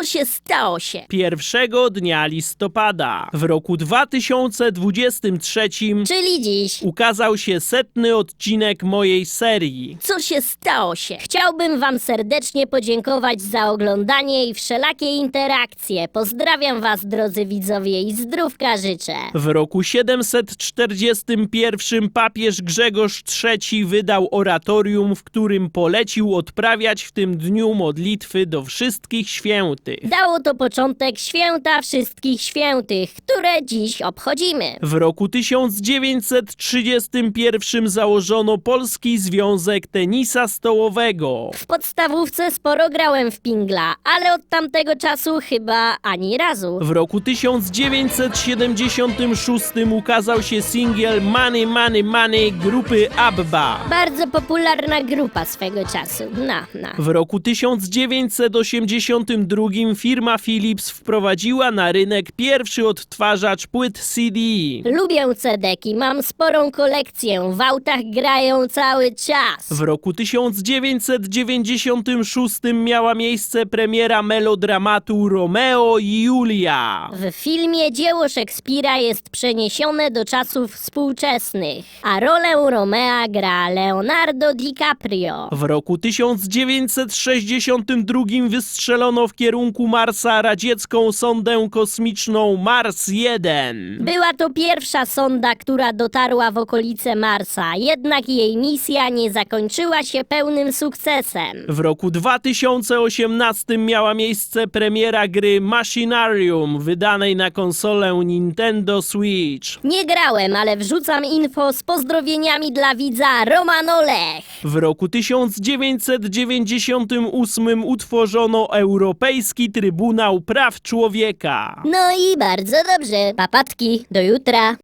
Co się stało się? Pierwszego dnia listopada w roku 2023 Czyli dziś. ukazał się setny odcinek mojej serii. Co się stało się? Chciałbym wam serdecznie podziękować za oglądanie i wszelakie interakcje. Pozdrawiam was, drodzy widzowie, i zdrówka życzę. W roku 741 papież Grzegorz III wydał oratorium, w którym polecił odprawiać w tym dniu modlitwy do wszystkich świętych. Dało to początek święta wszystkich świętych, które dziś obchodzimy. W roku 1931 założono Polski Związek Tenisa Stołowego. W podstawówce sporo grałem w pingla, ale od tamtego czasu chyba ani razu. W roku 1976 ukazał się singiel Money Money Money grupy ABBA. Bardzo popularna grupa swego czasu. No, no. W roku 1982 firma Philips wprowadziła na rynek pierwszy odtwarzacz płyt CD. Lubię cedeki, mam sporą kolekcję, w autach grają cały czas. W roku 1996 miała miejsce premiera melodramatu Romeo i Julia. W filmie dzieło Szekspira jest przeniesione do czasów współczesnych, a rolę Romea gra Leonardo DiCaprio. W roku 1962 wystrzelono w kierunku Marsa radziecką sondę kosmiczną Mars 1. Była to pierwsza sonda, która dotarła w okolice Marsa, jednak jej misja nie zakończyła się pełnym sukcesem. W roku 2018 miała miejsce premiera gry Machinarium, wydanej na konsolę Nintendo Switch. Nie grałem, ale wrzucam info z pozdrowieniami dla widza Roman Olech. W roku 1998 utworzono Europejski Trybunał Praw Człowieka. No i bardzo dobrze. Papatki, do jutra.